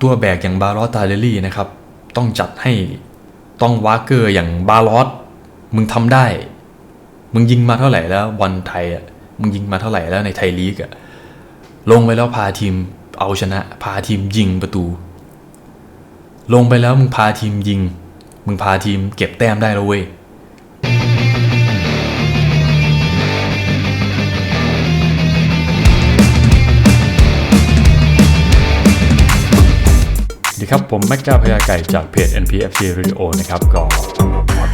ตัวแบกอย่างบารอสตาเดลี่นะครับ ต้องจัดให้ต้องวากเกอร์อย่างบารอสมึงทำได้ มึงยิงมาเท่าไหร่แล้วบอลไทยอะมึงยิงมาเท่าไหร่แล้วในไทยลีกอะลงไปแล้วพาทีมเอาชนะ พาทีมยิงประตู ลงไปแล้วมึงพาทีมยิง มึงพาทีมเก็บแต้มได้แล้วเว้ย ครับผมแม็กกาพยาไก่จากเพจ NPFC Radio นะครับก็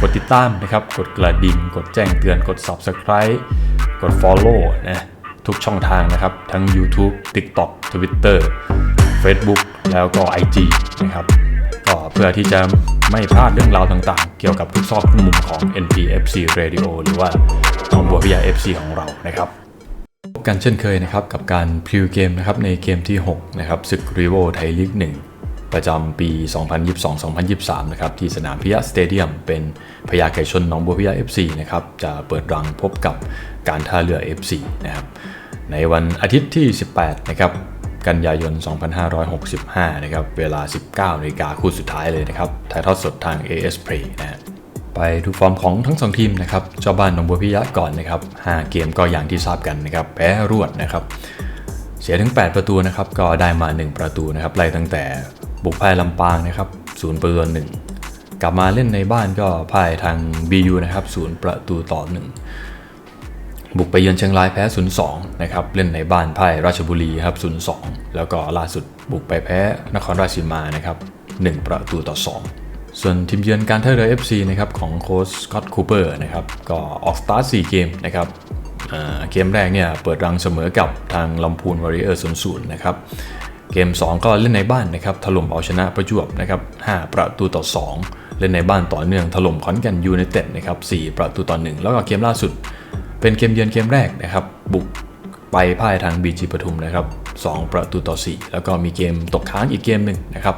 กดติดตามนะครับ กดกระดิ่ง กดแจ้งเตือน กด Subscribe กด Follow นะทุกช่องทางนะครับ ทั้ง YouTube TikTok Twitter Facebook แล้วก็ IG นะครับก็เพื่อที่จะไม่พลาดเรื่องราวต่างๆ เกี่ยวกับทุกซอกทุกมุมของ NPFC Radio หรือว่าหนองบัวพิยา FC ของเรานะครับพบกันเช่นเคยนะครับกับการพรีวิวเกมนะครับในเกมที่ 6 นะครับศึกรีโวไทยลีก1 ประจำปี 2022-2023 นะครับที่สนามพิยะสเตเดียมเป็นพญาไก่ชนหนองบัวพิยะ FC นะครับจะเปิดรังพบกับการท่าเรือ FC นะครับในวันอาทิตย์ที่ 18 นะครับกันยายน 2565 นะครับ เวลา 19นาฬิกาคู่สุดท้ายเลยนะครับ ถ่ายทอดสดทาง AS Play นะไปดูฟอร์มของทั้งสองทีมนะครับ เจ้าบ้านหนองบัวพิยะก่อนนะครับ 5 เกมก็อย่างที่ทราบกันนะครับ แพ้รวดนะครับ เสียถึง 8 ประตูนะครับ ก็ได้มา 1 ประตูนะครับ ไล่ตั้งแต่ บุกพ่ายลำปางนะครับ0ประตูต่อ1กลับมาเล่นในบ้านก็พ่ายทาง BU นะครับ0ประตูต่อ1บุกไปเยือนเชียงรายแพ้ 0-2 นะครับ เล่นในบ้านพ่ายราชบุรีครับ 0-2 แล้วก็ล่าสุดบุกไปแพ้นครราชสีมานะครับ 1 ประตูต่อ 2 ส่วนทีมเยือนการท่าเรือ FC นะครับของโค้ชสกอตต์คูเปอร์นะครับ ก็ออกสตาร์ท 4 เกมนะครับเกมแรกเนี่ยเปิดรังเสมอกับทางลำพูนวอริเออร์ศูนย์นะครับ เกม 2 ก็เล่นในบ้านนะครับถล่มเอาชนะประจวบนะครับ5ประตูต่อ 2 เล่นในบ้านต่อเนื่องถล่มขอนแก่นยูไนเต็ดนะครับ4ประตูต่อ 1 แล้วก็เกมล่าสุด เป็นเกมเยือนเกมแรกนะครับบุกไปพ่ายทาง BG ปทุมนะครับ2ประตูต่อ 4 แล้วก็มีเกมตกค้างอีกเกมหนึ่งนะครับ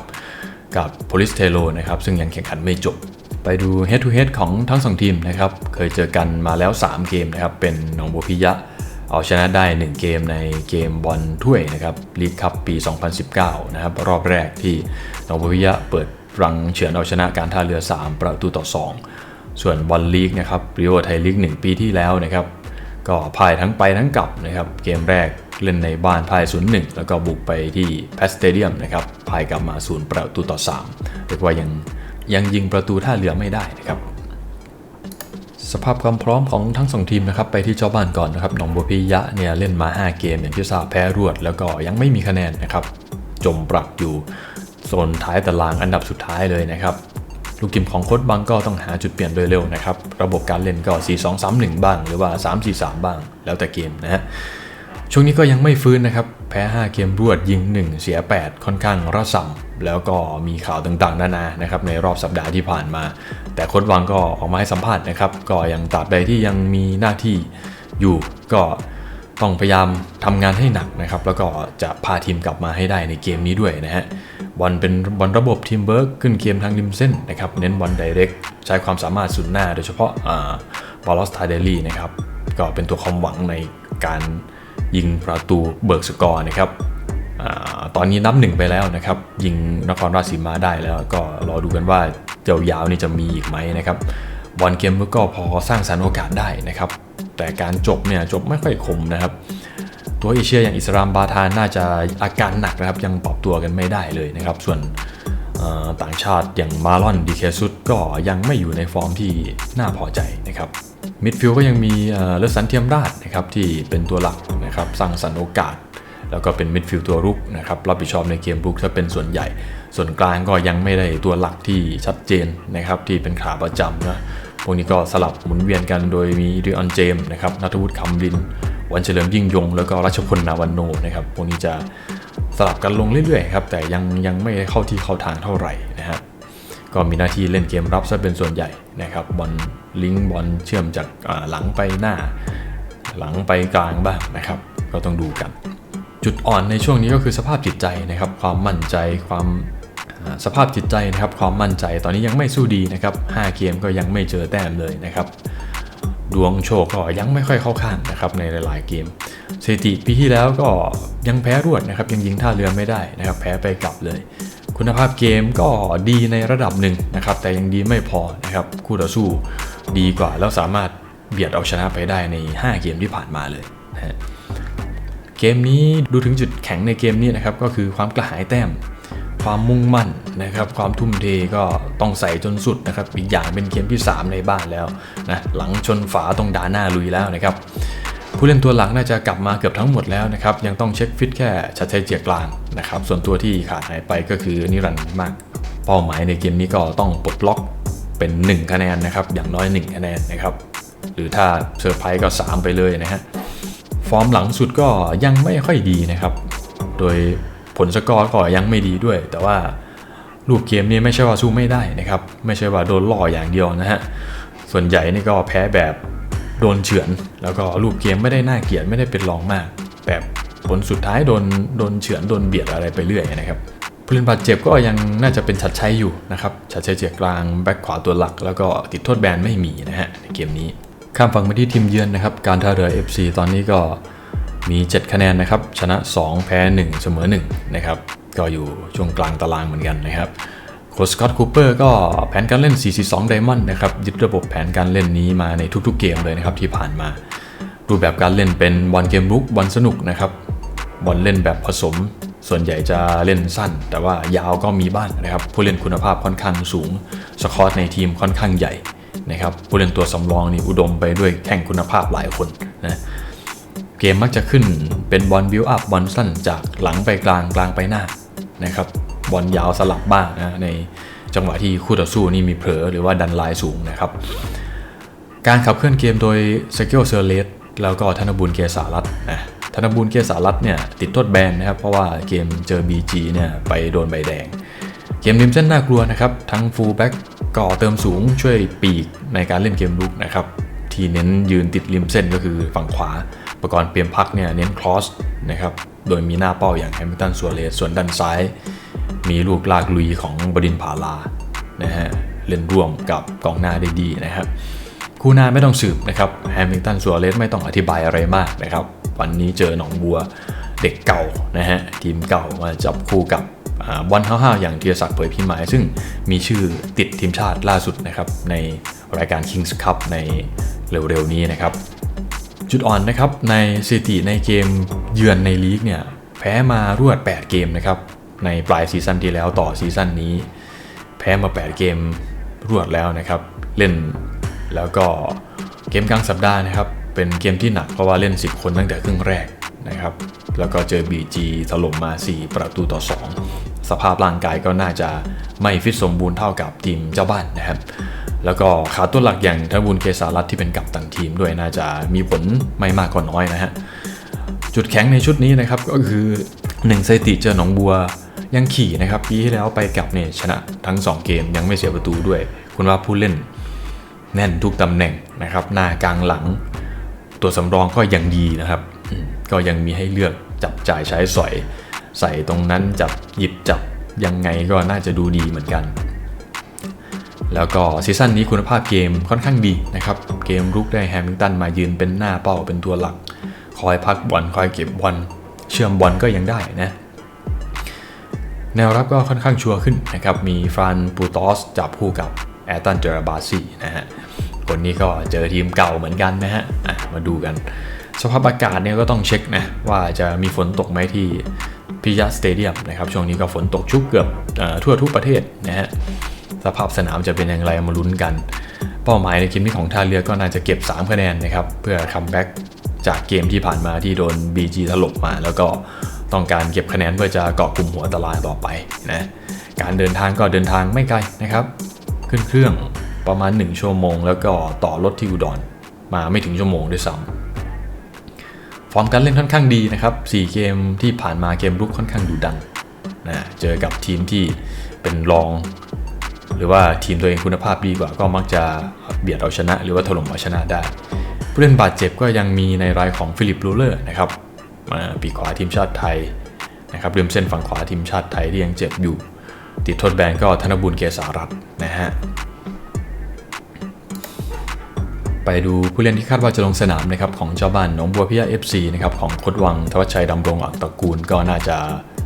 กับ Police t e l o นะครับซึ่งยังแข่งขันไม่จบ ไปดู head to head ของทั้ง 2 ทีมนะครับเคยเจอกันมาแล้ว 3 เกมนะครับเป็นหนองบัวพิยะ เอาชนะได้ 1 เกมในเกมบอลถ้วยนะครับลีกคัพปี 2019 นะครับ รอบแรกที่นงบัวพิยะเปิดรังเฉือนเอาชนะการท่าเรือ 3 ประตูต่อ 2 ส่วนบอลลีกนะครับริโอไทยลีก 1 ปีที่แล้วนะครับ ก็พ่ายทั้งไปทั้งกลับนะครับ เกมแรกเล่นในบ้านพ่าย0-1 แล้วก็บุกไปที่แพสเตเดียมนะครับพ่ายกลับมา 0 ประตูต่อ 3เรียกว่ายังยังยิงประตูท่าเรือไม่ได้นะครับ สภาพความพร้อมของทั้งสองทีมนะครับไปที่เจ้าบ้านก่อนนะครับหนองบัวพิยะเนี่ยเล่นมา 5 เกมอย่างที่ทราบแพ้รวด แล้วก็ยังไม่มีคะแนนนะครับจมปลักอยู่โซนท้ายตารางอันดับสุดท้ายเลยนะครับลูกทีมของโค้ชบังก็ต้องหาจุดเปลี่ยนโดยเร็วนะครับระบบการเล่นก็ 4-2-3-1 บ้าง หรือว่า 3-4-3 บ้าง แล้วแต่เกมนะฮะช่วงนี้ก็ยังไม่ฟื้นนะครับ พ้ 5 เกมรวดยิง 1 เสีย 8 ค่อนข้างระส่ำแล้วก็มีข่าวต่างๆนานานะครับในรอบสัปดาห์ที่ผ่านมา แต่โค้ชวังก็ออกมาให้สัมภาษณ์นะครับ ก็ยังตราบใดที่ยังมีหน้าที่อยู่ก็ต้องพยายามทำงานให้หนักนะครับ แล้วก็จะพาทีมกลับมาให้ได้ในเกมนี้ด้วยนะฮะบอลเป็นบอลระบบทีมเบิร์กขึ้นเกมทางริมเส้นนะครับเน้นบอลไดเรกใช้ความสามารถสุดหน้า โดยเฉพาะบอลลอสทาเดลี่นะครับก็เป็นตัวความหวังในการ ยิงประตูเบิร์กสกอร์นะครับอตอนนี้นับหนึ่งไปแล้วนะครับ ยิงนครราชสีมาได้แล้วก็รอดูกันว่าเจ้ายาวนี่จะมีอีกไหมนะครับบอลเกมก็พอสร้างสรรค์โอกาสได้นะครับ แต่การจบเนี่ยจบไม่ค่อยคมนะครับ ตัวเอเชียอย่างอิสรามบาทานน่าจะอาการหนักนะครับ ยังปรับตัวกันไม่ได้เลยนะครับ ส่วนต่างชาติอย่างมาลอนดีเคซุดก็ยังไม่อยู่ในฟอร์มที่น่าพอใจนะครับมิดฟิลด์ก็ยังมีเอ่อเลสันเทียมราชนะครับที่เป็นตัวหลัก นะครับสร้างสรรค์โอกาส แล้วก็เป็นมิดฟิลด์ตัวรุกนะครับรับผิดชอบในเกมรุกถ้าเป็นส่วนใหญ่ ส่วนกลางก็ยังไม่ได้ตัวหลักที่ชัดเจนนะครับที่เป็นขาประจำนะพวกนี้ก็สลับหมุนเวียนกันโดยมีดิออนเจมส์นะครับนัทวุฒิคำลิน วันเฉลิมยิ่งยง แล้วก็รัชพลนาวันโนนะครับพวกนี้จะสลับกันลงเรื่อยๆครับแต่ยังยังไม่เข้าที่เข้าทางเท่าไหร่นะครับก็มีหน้าที่เล่นเกมรับซะเป็นส่วนใหญ่นะครับบอลลิงก์บอลเชื่อมจากหลังไปหน้า หลังไปกลางบ้างนะครับ ก็ต้องดูกัน จุดอ่อนในช่วงนี้ก็คือสภาพจิตใจนะครับ ความมั่นใจความสภาพจิตใจนะครับ ความมั่นใจตอนนี้ยังไม่สู้ดีนะครับ5เกมก็ยังไม่เจอแต้มเลยนะครับ ดวงโชคก็ยังไม่ค่อยเข้าข้างนะครับในหลายๆเกมสถิติปีที่แล้วก็ยังแพ้รวดนะครับ ยังยิงท่าเรือไม่ได้นะครับ แพ้ไปกลับเลย คุณภาพเกมก็ดีในระดับหนึ่งนะครับ แต่ยังดีไม่พอนะครับ คู่ต่อสู้ดีกว่าแล้วสามารถ เบียดเอาชนะไปได้ใน 5 เกมที่ผ่านมาเลยนะฮะเกมนี้ดูถึงจุดแข็งในเกมนี้นะครับก็คือความกระหายแต้ม ความมุ่งมั่นนะครับ ความทุ่มเทก็ต้องใส่จนสุดนะครับ อีกอย่างเป็นเกมที่ 3 ในบ้านแล้วนะหลังชนฝาต้องด่าหน้าลุยแล้วนะครับผู้เล่นตัวหลักน่าจะกลับมาเกือบทั้งหมดแล้วนะครับ ยังต้องเช็คฟิตแค่ชัดชัยเจียกลางนะครับ ส่วนตัวที่ขาดหายไปก็คือนิรันดร์มาก เป้าหมายในเกมนี้ก็ต้องปลดล็อกเป็น 1 คะแนนนะครับ อย่างน้อย 1 คะแนนนะครับ หรือถ้าเซอร์ไพรส์ก็ 3 ไปเลยนะฮะ ฟอร์มหลังสุดก็ยังไม่ค่อยดีนะครับ โดยผลสกอร์ก็ยังไม่ดีด้วย แต่ว่ารูปเกมนี้ไม่ใช่ว่าสู้ไม่ได้นะครับ ไม่ใช่ว่าโดนล่ออย่างเดียวนะฮะ ส่วนใหญ่นี่ก็แพ้แบบโดนเฉือน แล้วก็รูปเกมไม่ได้น่าเกลียดไม่ได้เป็นรองมาก แบบผลสุดท้ายโดนโดนเฉือนโดนเบียดอะไรไปเรื่อยนะครับผู้เล่นบาดเจ็บก็ยังน่าจะเป็นชัดชัยอยู่นะครับชัดชัยเจียกลางแบ็คขวาตัวหลัก แล้วก็ติดโทษแบนไม่มีนะฮะในเกมนี้ ข้ามฝั่งมาที่ทีมเยือนนะครับ การท่าเรือ FC ตอนนี้ก็มี 7 คะแนนนะครับ ชนะ 2 แพ้ 1 เสมอ1นะครับ ก็อยู่ช่วงกลางตารางเหมือนกันนะครับโคสกอตคูเปอร์ก็แผนการเล่น 4-4-2 Diamond นะครับ ยึดระบบแผนการเล่นนี้มาในทุกๆเกมเลยนะครับที่ผ่านมา รูปแบบการเล่นเป็นบอลเกมรุกบอลสนุกนะครับ บอลเล่นแบบผสม ส่วนใหญ่จะเล่นสั้น แต่ว่ายาวก็มีบ้างนะครับ ผู้เล่นคุณภาพค่อนข้างสูง สกอตในทีมค่อนข้างใหญ่ นะครับผู้เล่นตัวสำรองนี่อุดมไปด้วยแข่งคุณภาพหลายคนนะเกมมักจะขึ้นเป็นบอลบิวอัพบอลสั้นจากหลังไปกลางกลางไปหน้านะครับบอลยาวสลับบ้างนะในจังหวะที่คู่ต่อสู้นี่มีเผลอหรือว่าดันไลน์สูงนะครับ การขับเคลื่อนเกมโดยสเกลเซอร์เลสแล้วก็ธนบุญเกียรติสารัตน์นะธนบุญเกียรติสารัตน์เนี่ยติดโทษแบนนะครับ เพราะว่าเกมเจอ BG เนี่ยไปโดนใบแดง เกมริมเส้นน่ากลัวนะครับ ทั้งฟูลแบ็ก ก่อเติมสูงช่วยปีกในการเล่นเกมลุกนะครับที่เน้นยืนติดริมเส้นก็คือฝั่งขวา ประกรณ์เปลี่ยมพักเนี่ยเน้นครอสนะครับโดยมีหน้าเป้าอย่างแฮมิลตันสัวเรสส่วนด้านซ้าย มีลูกลากลุยของบดินผาลานะฮะเล่นร่วมกับกองหน้าได้ดีนะครับคู่หน้าไม่ต้องสืบนะครับแฮมิลตันสัวเรสไม่ต้องอธิบายอะไรมากนะครับวันนี้เจอหนองบัวเด็กเก่านะฮะทีมเก่ามาจับคู่กับ บอลห้าวๆอย่างธีรศักดิ์เผยพิมาย ซึ่งมีชื่อติดทีมชาติล่าสุดนะครับในรายการ Kings Cup ในเร็วๆนี้นะครับ จุดอ่อนนะครับในสถิติในเกมเยือนในลีกเนี่ยแพ้มารวด 8 เกมนะครับในปลายซีซั่นที่แล้วต่อซีซั่นนี้ แพ้มา 8 เกมรวดแล้วนะครับ เล่นแล้วก็เกมกลางสัปดาห์นะครับ เป็นเกมที่หนักเพราะว่าเล่น 10 คนตั้งแต่ครึ่งแรก นะครับ แล้วก็เจอ BG ถล่มมา 4 ประตูต่อ 2 สภาพร่างกายก็น่าจะไม่ฟิตสมบูรณ์เท่ากับทีมเจ้าบ้านนะครับ แล้วก็ขาตัวหลักอย่างธนบุญเกษารัตที่เป็นกัปตันทีมด้วยน่าจะมีผลไม่มากก็น้อยนะฮะ จุดแข็งในชุดนี้นะครับก็คือ1สถิติเจอหนองบัวยังขี่นะครับปีที่แล้วไปกลับเนี่ยชนะทั้ง 2 เกมยังไม่เสียประตูด้วย คุณว่าผู้เล่นแน่นทุกตำแหน่งนะครับ หน้ากลางหลัง ตัวสำรองก็ยังดีนะครับ ก็ยังมีให้เลือกจับจ่ายใช้สอยใส่ตรงนั้นจับหยิบจับยังไงก็น่าจะดูดีเหมือนกัน แล้วก็ซีซั่นนี้คุณภาพเกมค่อนข้างดีนะครับ เกมรุกได้แฮมิลตันมายืนเป็นหน้าเป้าเป็นตัวหลัก คอยพักบอลคอยเก็บบอลเชื่อมบอลก็ยังได้นะ แนวรับก็ค่อนข้างชัวร์ขึ้นนะครับ มีฟรานปูตอสจับคู่กับแอตันเจอราบาซีนะฮะคนนี้ก็เจอทีมเก่าเหมือนกันนะฮะมาดูกัน สภาพอากาศเนี่ยก็ต้องเช็คนะว่าจะมีฝนตกไหมที่พิยาสเตเดียมนะครับช่วงนี้ก็ฝนตกชุกเกือบอทั่วทุกประเทศนะฮะสภาพสนามจะเป็นอย่างไรมาลุ้นกัน เป้าหมายในเกมนี้ของท่าเรือก็น่าจะเก็บ 3 คะแนนนะครับเพื่อคัมแบ็กจากเกมที่ผ่านมาที่โดน BG ถล่มมา แล้วก็ต้องการเก็บคะแนนเพื่อจะเกาะกลุ่มหัวตารางต่อไปนะการเดินทางก็เดินทางไม่ไกลนะครับ ขึ้นเครื่องประมาณ 1 ชั่วโมง แล้วก็ต่อรถที่อุดรมาไม่ถึงชั่วโมงด้วยซ้ำ ฟอร์มการเล่นค่อนข้างดีนะครับ4เกมที่ผ่านมาเกมรุกค่อนข้างดุดันนะเจอกับทีมที่เป็นรอง หรือว่าทีมตัวเองคุณภาพดีกว่าก็มักจะเบียดเอาชนะ หรือว่าถล่มเอาชนะได้ ผู้เล่นบาดเจ็บก็ยังมีในรายของฟิลิปลูเลอร์นะครับปีขวาทีมชาติไทยนะครับริมเส้นฝั่งขวาทีมชาติไทยที่ยังเจ็บอยู่ ติดโทษแบนก็ธนบุญเกษารัตน์นะฮะ ไปดูผู้เล่นที่คาดว่าจะลงสนามนะครับของเจ้าบ้านหนองบัวพิยา FC นะครับของโคดวังทวัชชัยดำรงอักตระกูลก็น่าจะ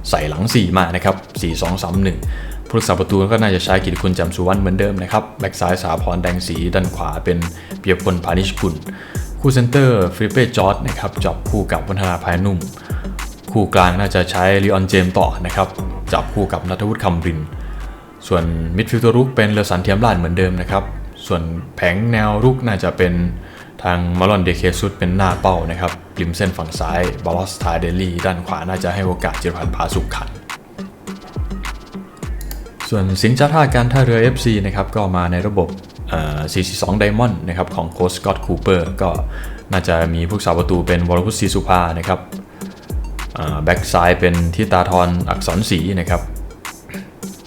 ใส่หลัง 4 มานะครับ 4 2 3 1 ผู้รักษาประตูก็น่าจะใช้กิติคุณจำสุวรรณเหมือนเดิมนะครับ แบ็กซ้ายสาพรแดงสีด้านขวาเป็นเปียพลพานิชกุล คู่เซนเตอร์ฟิลิปเป้จอร์ดนะครับจับคู่กับวัฒนาภายนุ่ม คู่กลางน่าจะใช้ลีออนเจมส์ต่อนะครับจับคู่กับนัทวุฒิคำริน ส่วนมิดฟิลด์ตัวรุกเป็นเลอสันเทียมลาดเหมือนเดิมนะครับ ส่วนแผงแนวรุกน่าจะเป็นทางมาลอนเดเคซุดเป็นหน้าเป้านะครับริมเส้นฝั่งซ้ายบาลอสทาเดลี่ด้านขวาน่าจะให้โอกาสจิรพันธ์ผาสุขขัน ส่วนสิงห์จ้าท่าการท่าเรือ FC นะครับก็มาในระบบเอ่อ442 Diamond นะครับของโค้ชสกอตต์คูเปอร์ก็น่าจะมีผู้สาประตูเป็นวรพุทธศรีสุภานะครับแบ็กซ้ายเป็นทิตาทรอักษรศรีนะครับ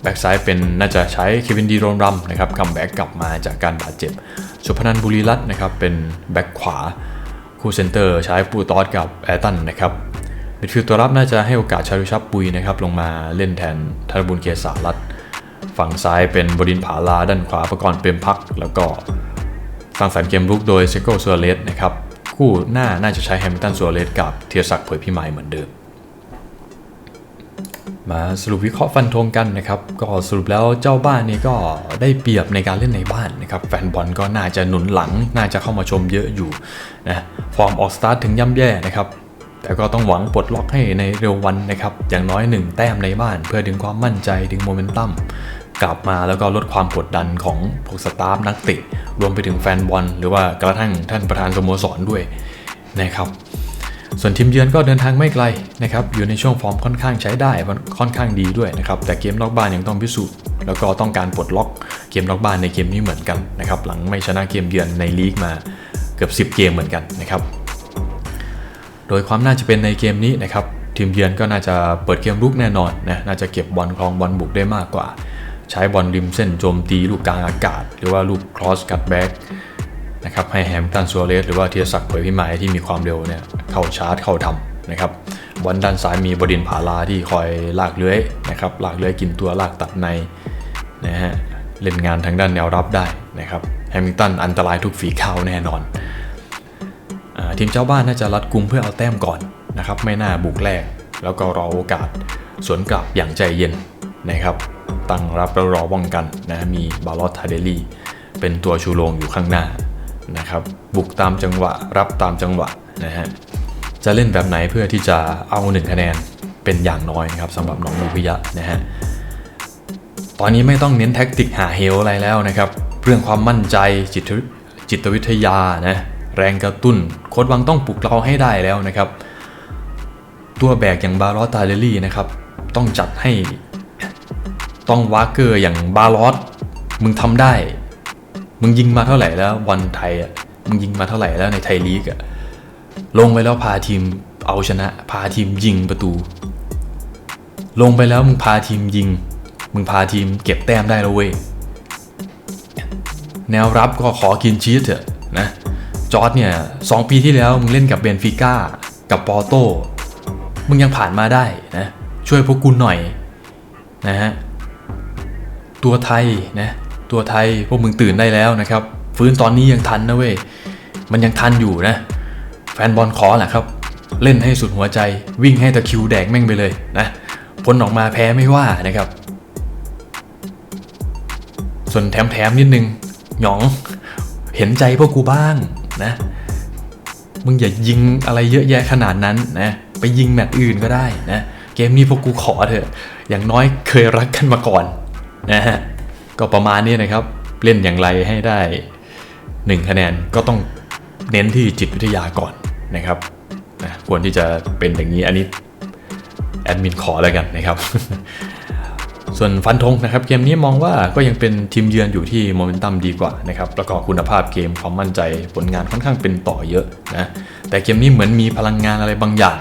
แบ็กซ้ายเป็นน่าจะใช้เควินดีโรมรัมนะครับคัมแบ็กกลับมาจากการบาดเจ็บ สุพนันบุรีรัตน์นะครับเป็นแบ็กขวา คู่เซนเตอร์ใช้ปูตอสกับแอตตันนะครับมิดฟิลด์ตัวรับน่าจะให้โอกาสชาลุชับปุยนะครับลงมาเล่นแทนธนบุญเกียรติสารัตน์ฝั่งซ้ายเป็นบดินผาลาด้านขวาประกรณ์เปรมพัก แล้วก็สร้างสรรค์เกมรุกโดยเซโกซัวเรสนะครับคู่หน้าน่าจะใช้แฮมิลตันซัวเรสกับเทียศักเผยพิมายเหมือนเดิม มาสรุปวิเคราะห์ฟันธงกันนะครับก็สรุปแล้วเจ้าบ้านนี่ก็ได้เปรียบในการเล่นในบ้านนะครับแฟนบอลก็น่าจะหนุนหลัง น่าจะเข้ามาชมเยอะอยู่นะฟอร์มออกสตาร์ทถึงย่ำแย่นะครับแต่ก็ต้องหวังปลดล็อกให้ในเร็ววันนะครับอย่างน้อยหนึ่งแต้มในบ้าน เพื่อดึงความมั่นใจดึงโมเมนตัมกลับมาแล้วก็ลดความกดดันของพวกสตาฟนักเตะรวมไปถึงแฟนบอลหรือว่ากระทั่งท่านประธานสโมสรด้วยนะครับ ส่วนทีมเยือนก็เดินทางไม่ไกลนะครับอยู่ในช่วงฟอร์มค่อนข้างใช้ได้ค่อนข้างดีด้วยนะครับแต่เกมนอกบ้านยังต้องพิสูจน์แล้วก็ต้องการปลดล็อกเกมนอกบ้านในเกมนี้เหมือนกันนะครับหลังไม่ชนะเกมเยือนในลีกมาเกือบ 10 เกมเหมือนกันนะครับโดยความน่าจะเป็นในเกมนี้นะครับทีมเยือนก็น่าจะเปิดเกมรุกแน่นอนนะน่าจะเก็บบอลครองบอลบุกได้มากกว่า ใช้บอลริมเส้นโจมตีลูกกลางอากาศ หรือว่าลูกครอสกัดแบ็ก นะครับให้แฮมตันซัวเรสหรือว่าเทียศักดิ์เผยพิมายที่มีความเร็วเนี่ยเข้าชาร์จเข้าทำนะครับบอลด้านซ้ายมีบดินผาลาที่คอยลากเลื้อยนะครับลากเลื้อยกินตัวลากตัดในนะฮะเล่นงานทางด้านแนวรับได้นะครับแฮมิลตันอันตรายทุกฝีเข้าแน่นอนอทีมเจ้าบ้านน่าจะรัดกุมเพื่อเอาแต้มก่อนนะครับไม่น่าบุกแรก แล้วก็รอโอกาสสวนกลับอย่างใจเย็นนะครับตั้งรับแล้วรอป้องกันนะมีบาลอตทาเดลี่เป็นตัวชูโรงอยู่ข้างหน้า นะครับบุกตามจังหวะ รับตามจังหวะนะฮะจะเล่นแบบไหนเพื่อที่จะเอาหนึ่งคะแนนเป็นอย่างน้อยครับสำหรับน้องมูพิยะนะฮะตอนนี้ไม่ต้องเน้นแท็กติกหาเฮลอะไรแล้วนะครับ เรื่องความมั่นใจจิตจิตวิทยานะแรงกระตุ้นโค้ดวังต้องปลุกเราให้ได้แล้วนะครับ ตัวแบกอย่างบาลอสตาเลลี่นะครับต้องจัดให้ต้องวาเกอร์อย่างบาลอสมึงทำได้ มึงยิงมาเท่าไหร่แล้วบอลไทยอะมึงยิงมาเท่าไหร่แล้วในไทยลีกอะลงไปแล้วพาทีมเอาชนะ พาทีมยิงประตู ลงไปแล้วมึงพาทีมยิง มึงพาทีมเก็บแต้มได้แล้วเว้ยแนวรับก็ขอกินชีสเถอะนะจอร์ดเนี่ยสองปีที่แล้วมึงเล่นกับเบนฟิก้ากับปอโต้มึงยังผ่านมาได้นะช่วยพวกกูหน่อยนะฮะตัวไทยนะ ตัวไทยพวกมึงตื่นได้แล้วนะครับ ฟื้นตอนนี้ยังทันนะเว้ย มันยังทันอยู่นะ แฟนบอลขอแหละครับ เล่นให้สุดหัวใจ วิ่งให้ตะคิวแดกแม่งไปเลยนะผลออกมาแพ้ไม่ว่านะครับ ส่วนแถมๆนิดนึงหยองเห็นใจพวกกูบ้างนะ มึงอย่ายิงอะไรเยอะแยะขนาดนั้นนะ ไปยิงแมตช์อื่นก็ได้นะ เกมนี้พวกกูขอเถอะ อย่างน้อยเคยรักกันมาก่อนนะฮะ ก็ประมาณนี้นะครับ เล่นอย่างไรให้ได้ 1 คะแนนก็ต้องเน้นที่จิตวิทยาก่อนนะครับนะควรที่จะเป็นอย่างนี้อันนี้แอดมินขอแล้วกันนะครับ ส่วนฟันธงนะครับ เกมนี้มองว่าก็ยังเป็นทีมเยือนอยู่ที่โมเมนตัมดีกว่านะครับแล้วก็คุณภาพเกมความมั่นใจผลงานค่อนข้างเป็นต่อเยอะนะแต่เกมนี้เหมือนมีพลังงานอะไรบางอย่าง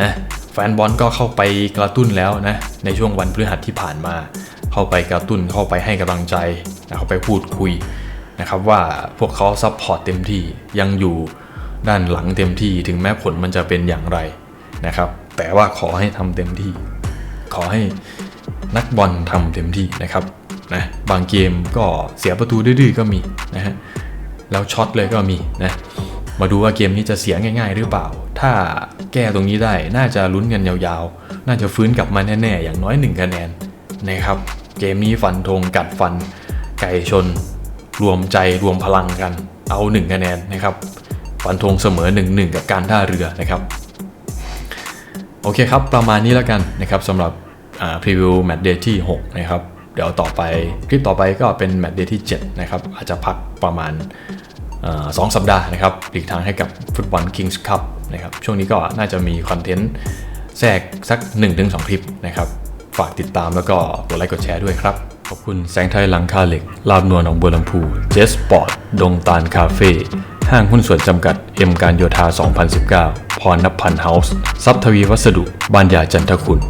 นะแฟนบอลก็เข้าไปกระตุ้นแล้วนะในช่วงวันพฤหัสที่ผ่านมา เข้าไปกระตุ้นเข้าไปให้กำลังใจเข้าไปพูดคุยนะครับว่าพวกเขาซัพพอร์ตเต็มที่ยังอยู่ด้านหลังเต็มที่ถึงแม้ผลมันจะเป็นอย่างไรนะครับแต่ว่าขอให้ทำเต็มที่ ขอให้นักบอลทำเต็มที่นะครับนะบางเกมก็เสียประตูดื้อๆก็มีนะฮะแล้วช็อตเลยก็มีนะมาดูว่าเกมนี้จะเสียง่าย ๆ หรือเปล่า ถ้าแก้ตรงนี้ได้น่าจะลุ้นกันยาวๆ น่าจะฟื้นกลับมาแน่ๆ อย่างน้อยหนึ่งคะแนนนะครับ เกมนี้ฟันธงกัดฟัน ไก่ชน รวมใจรวมพลังกัน เอาหนึ่งคะแนนนะครับ ฟันธงเสมอ1นหนึ่งกับการท่าเรือนะครับ โอเคครับ ประมาณนี้แล้วกันนะครับสำหรับพรีวิวแมตช์เดย์ที่ 6 นะครับ เดี๋ยวต่อไปคลิปต่อไปก็เป็นแมตช์เดย์ที่ 7 นะครับ อาจจะพักประมาณอสองสัปดาห์นะครับหลีกทางให้กับฟุตบอล Kings Cup นะครับ ช่วงนี้ก็น่าจะมีคอนเทนต์แทรกสัก 1-2 คลิปนะครับ ฝากติดตามแล้วก็กดไลค์กดแชร์ด้วยครับ ขอบคุณแสงไทยหลังคาเหล็ก ลาบนวลหนองบัวลำพูเจสปอร์ต ดงตาลคาเฟ่ห้างหุ้นส่วนจำกัด เอ็มการโยธา 2019 พรนับพันธ์เฮาส์ซับทวีวัสดุ บ้านยาจันทคุณ